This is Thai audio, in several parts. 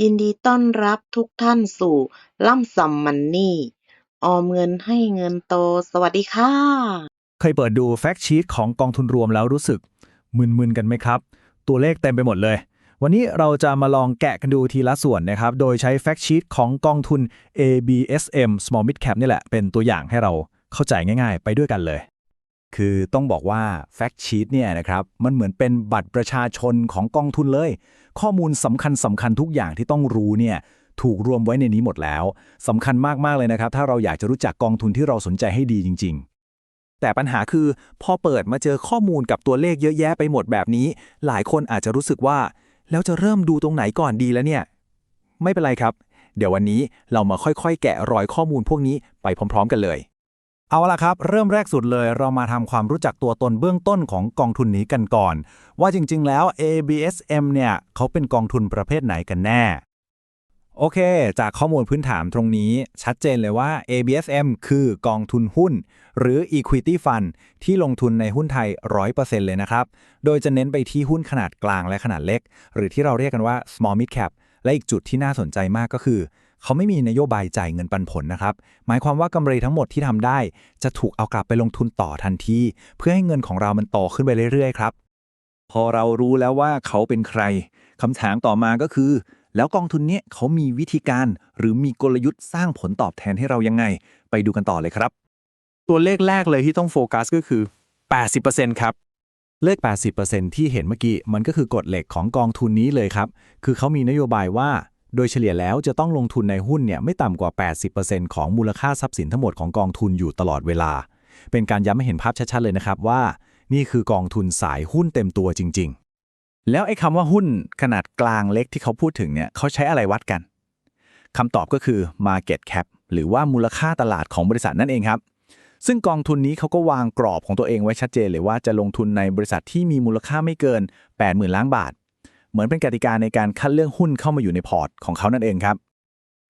ยินดีต้อนรับทุกท่านสู่ล่ำซำมันนี่ ออมเงินให้เงินโต สวัสดีค่ะ เคยเปิดดูแฟกชีตของกองทุนรวมแล้วรู้สึก มึนๆกันไหมครับ ตัวเลขเต็มไปหมดเลย วันนี้เราจะมาลองแกะกันดูทีละส่วนนะครับ โดยใช้แฟกชีตของกองทุน ABSM Small Mid Cap นี่แหละ เป็นตัวอย่างให้เราเข้าใจง่ายๆ ไปด้วยกันเลย คือต้องบอกว่าแฟกชีตเนี่ยนะครับมันเหมือนเป็นบัตรประชาชนของกองทุนเลย ข้อมูลสำคัญสำคัญทุกอย่างที่ต้องรู้เนี่ยถูกรวมไว้ในนี้หมดแล้วสำคัญมาก ๆ เลยนะครับ ถ้าเราอยากจะรู้จักกองทุนที่เราสนใจให้ดีจริง ๆ แต่ปัญหาคือพอเปิดมาเจอข้อมูลกับตัวเลขเยอะแยะไปหมดแบบนี้ หลายคนอาจจะรู้สึกว่า แล้วจะเริ่มดูตรงไหนก่อนดีแล้วเนี่ย ไม่เป็นไรครับ เดี๋ยววันนี้เรามาค่อยๆ แกะรอยข้อมูลพวกนี้ไปพร้อม ๆ กันเลย เอาละครับ เริ่มแรกสุดเลยเรามาทำความรู้จักตัวตนเบื้องต้นของกองทุนนี้กันก่อน ว่าจริง ๆ แล้ว ABSM เนี่ยเขาเป็นกองทุนประเภทไหนกันแน่ โอเค จากข้อมูลพื้นฐานตรงนี้ ชัดเจนเลยว่า ABSM คือกองทุนหุ้น หรือ Equity Fund ที่ลงทุนในหุ้นไทย 100%เลยนะครับ โดยจะเน้นไปที่หุ้นขนาดกลางและขนาดเล็ก หรือที่เราเรียกกันว่า small mid cap และอีกจุดที่น่าสนใจมากก็คือ เขาไม่มีนโยบายจ่ายเงินปันผลนะครับ หมายความว่ากำไรทั้งหมดที่ทำได้ จะถูกเอากลับไปลงทุนต่อทันที เพื่อให้เงินของเรามันโตขึ้นไปเรื่อยๆครับ พอเรารู้แล้วว่าเขาเป็นใครคำถามต่อมาก็คือ แล้วกองทุนเนี้ยเขามีวิธีการ หรือมีกลยุทธ์สร้างผลตอบแทนให้เรายังไง ไปดูกันต่อเลยครับ ตัวเลขแรกเลยที่ต้องโฟกัสก็คือ 80%ครับเลข 80%ที่เห็นเมื่อกี้ มันก็คือกฎเหล็กของกองทุนนี้เลยครับ คือเขามีนโยบายว่า โดยเฉลี่ยแล้วจะต้องลงทุนในหุ้นเนี่ยไม่ต่ำกว่า 80%ของมูลค่าทรัพย์สินทั้งหมดของกองทุนอยู่ตลอดเวลา เป็นการย้ำให้เห็นภาพชัดๆเลยนะครับว่า นี่คือกองทุนสายหุ้นเต็มตัวจริง ๆ แล้วไอ้คำว่าหุ้นขนาดกลางเล็กที่เขาพูดถึงเนี่ยเขาใช้อะไรวัดกันคำตอบก็คือ Market Cap หรือว่ามูลค่าตลาดของบริษัทนั่นเองครับซึ่งกองทุนนี้เขาก็วางกรอบของตัวเองไว้ชัดเจนเลยว่าจะลงทุนในบริษัทที่มีมูลค่าไม่เกิน 80,000 ล้านบาท เหมือนเป็นกติกาในการคัดเลือกหุ้นเข้ามาอยู่ในพอร์ตของเขานั่นเองครับ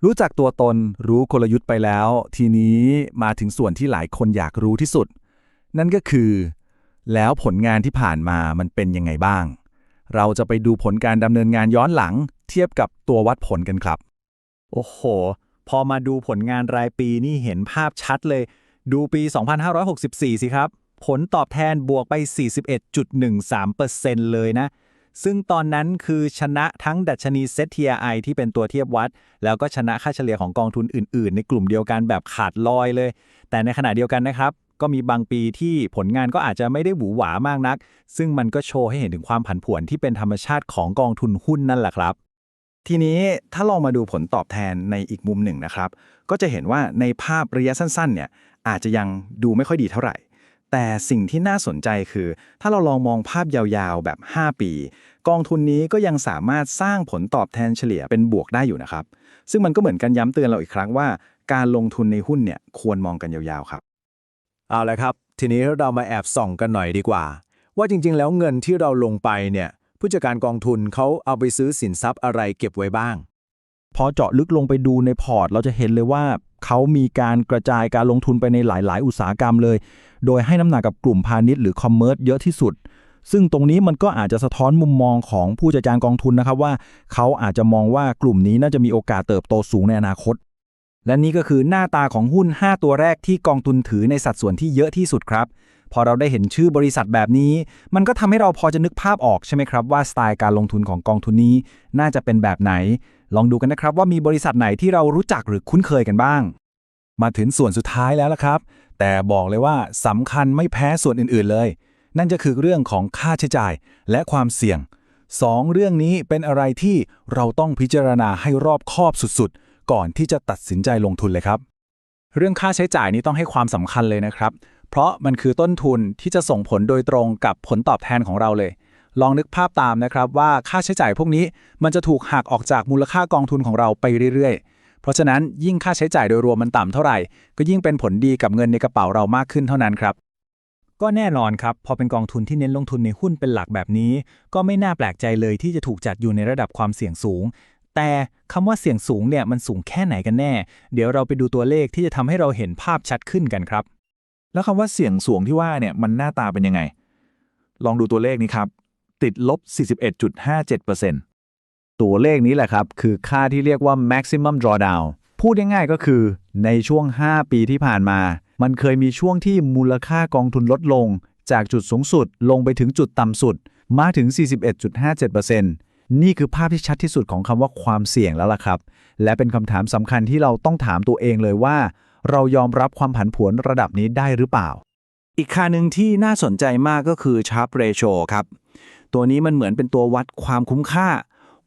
รู้จักตัวตนรู้กลยุทธ์ไปแล้ว ทีนี้มาถึงส่วนที่หลายคนอยากรู้ที่สุด นั่นก็คือ แล้วผลงานที่ผ่านมามันเป็นยังไงบ้าง เราจะไปดูผลการดำเนินงานย้อนหลัง เทียบกับตัววัดผลกันครับ โอ้โห พอมาดูผลงานรายปีนี่เห็นภาพชัดเลย ดูปี 2564 สิครับ ผลตอบแทนบวกไป 41.13%เลยนะ ซึ่งตอนนั้นคือชนะทั้งดัชนี ZTI ที่เป็นตัวเทียบวัด แล้วก็ชนะค่าเฉลี่ยของกองทุนอื่น ๆ ในกลุ่มเดียวกันแบบขาดลอยเลย แต่ในขณะเดียวกันนะครับ ก็มีบางปีที่ผลงานก็อาจจะไม่ได้หวือหวามากนัก ซึ่งมันก็โชว์ให้เห็นถึงความผันผวนที่เป็นธรรมชาติของกองทุนหุ้นนั่นแหละครับ ทีนี้ถ้าลองมาดูผลตอบแทนในอีกมุมหนึ่งนะครับ ก็จะเห็นว่าในภาพระยะสั้น ๆ เนี่ยอาจจะยังดูไม่ค่อยดีเท่าไหร่ แต่สิ่งที่น่าสนใจคือ ถ้าเราลองมองภาพยาวๆแบบ 5 ปี กองทุนนี้ก็ยังสามารถสร้างผลตอบแทนเฉลี่ยเป็นบวกได้อยู่นะครับ ซึ่งมันก็เหมือนกันย้ำเตือนเราอีกครั้งว่า การลงทุนในหุ้นเนี่ยควรมองกันยาวๆครับ เอาละครับ ทีนี้เรามาแอบส่องกันหน่อยดีกว่า ว่าจริงๆ แล้วเงินที่เราลงไปเนี่ยผู้จัดการกองทุนเขาเอาไปซื้อสินทรัพย์อะไรเก็บไว้บ้าง พอเจาะลึกลงไปดูในพอร์ต เราจะเห็นเลยว่าเขามีการกระจายการลงทุนไปในหลาย ๆ อุตสาหกรรมเลย โดยให้น้ำหนักกับกลุ่มพาณิชย์หรือคอมเมอร์สเยอะที่สุด ซึ่งตรงนี้มันก็อาจจะสะท้อนมุมมองของผู้จัดการกองทุนนะครับว่า เขาอาจจะมองว่ากลุ่มนี้น่าจะมีโอกาสเติบโตสูงในอนาคต และนี่ก็คือหน้าตาของหุ้น 5 ตัวแรกที่กองทุนถือในสัดส่วนที่เยอะที่สุดครับพอเราได้เห็นชื่อบริษัทแบบนี้ มันก็ทำให้เราพอจะนึกภาพออกใช่ไหมครับว่าสไตล์การลงทุนของกองทุนนี้ น่าจะเป็นแบบไหน ลองดูกันนะครับว่ามีบริษัทไหนที่เรารู้จักหรือคุ้นเคยกันบ้าง มาถึงส่วนสุดท้ายแล้วละครับ แต่บอกเลยว่าสำคัญไม่แพ้ส่วนอื่นๆเลย นั่นจะคือเรื่องของค่าใช้จ่ายและความเสี่ยงสองเรื่องนี้เป็นอะไรที่เราต้องพิจารณาให้รอบคอบสุดๆ ก่อนที่จะตัดสินใจลงทุนเลยครับ เรื่องค่าใช้จ่ายนี้ต้องให้ความสำคัญเลยนะครับ เพราะมันคือต้นทุนที่จะส่งผลโดยตรงกับผลตอบแทนของเราเลย ลองนึกภาพตามนะครับว่าค่าใช้จ่ายพวกนี้มันจะถูกหักออกจากมูลค่ากองทุนของเราไปเรื่อยๆ เพราะฉะนั้นยิ่งค่าใช้จ่ายโดยรวมมันต่ำเท่าไหร่ ก็ยิ่งเป็นผลดีกับเงินในกระเป๋าเรามากขึ้นเท่านั้นครับ ก็แน่นอนครับ พอเป็นกองทุนที่เน้นลงทุนในหุ้นเป็นหลักแบบนี้ ก็ไม่น่าแปลกใจเลยที่จะถูกจัดอยู่ในระดับความเสี่ยงสูง แต่คำว่าเสี่ยงสูงเนี่ยมันสูงแค่ไหนกันแน่ เดี๋ยวเราไปดูตัวเลขที่จะทำให้เราเห็นภาพชัดขึ้นกันครับ แล้วคำว่าเสี่ยงสูงที่ว่าเนี่ยมันหน้าตาเป็นยังไง ลองดูตัวเลขนี้ครับ ติดลบ 41.57%ตัวเลขนี้แหละครับ คือค่าที่เรียกว่า maximum drawdown พูดง่ายๆก็คือ ในช่วง 5 ปีที่ผ่านมา มันเคยมีช่วงที่มูลค่ากองทุนลดลง จากจุดสูงสุดลงไปถึงจุดต่ำสุด มาถึง 41.57%นี่คือภาพที่ชัดที่สุดของคำว่าความเสี่ยงแล้วล่ะครับ และเป็นคำถามสำคัญที่เราต้องถามตัวเองเลยว่า เรายอมรับความผันผวนระดับนี้ได้หรือเปล่า อีกค่าหนึ่งที่น่าสนใจมากก็คือ Sharpe Ratio ครับ ตัวนี้มันเหมือนเป็นตัววัดความคุ้มค่า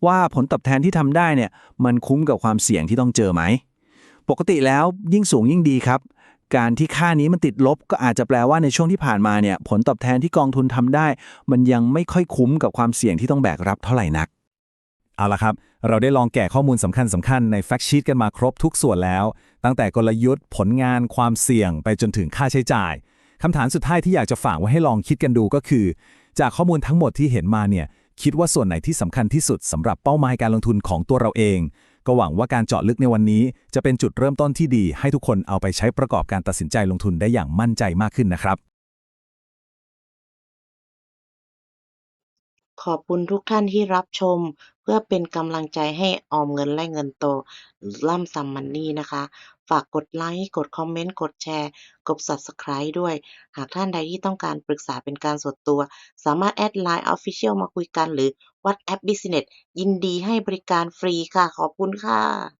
ว่าผลตอบแทนที่ทำได้เนี่ยมันคุ้มกับความเสี่ยงที่ต้องเจอไหม ปกติแล้วยิ่งสูงยิ่งดีครับ การที่ค่านี้มันติดลบก็อาจจะแปลว่าในช่วงที่ผ่านมาเนี่ยผลตอบแทนที่กองทุนทำได้ มันยังไม่ค่อยคุ้มกับความเสี่ยงที่ต้องแบกรับเท่าไหร่นักเอาละครับ เราได้ลองแกะข้อมูลสำคัญสำคัญในแฟกชีตกันมาครบทุกส่วนแล้ว ตั้งแต่กลยุทธ์ผลงานความเสี่ยงไปจนถึงค่าใช้จ่าย คำถามสุดท้ายที่อยากจะฝากไว้ให้ลองคิดกันดูก็คือ จากข้อมูลทั้งหมดที่เห็นมาเนี่ยคิดว่าส่วนไหนที่สำคัญที่สุดสำหรับเป้าหมายการลงทุนของตัวเราเอง ก็หวังว่าการเจาะลึกในวันนี้ จะเป็นจุดเริ่มต้นที่ดี ให้ทุกคนเอาไปใช้ประกอบการตัดสินใจลงทุนได้อย่างมั่นใจมากขึ้นนะครับ ขอบคุณทุกท่านที่รับชม เพื่อเป็นกำลังใจให้ออมเงินและเงินโตล่ำซัมมันนี่นะคะ ฝากกดไลค์ กดคอมเมนต์ กดแชร์ กด Subscribe ด้วย หากท่านใดที่ต้องการปรึกษาเป็นการส่วนตัว สามารถแอดไลน์ Official มาคุยกันหรือ WhatsApp Business ยินดีให้บริการฟรีค่ะ ขอบคุณค่ะ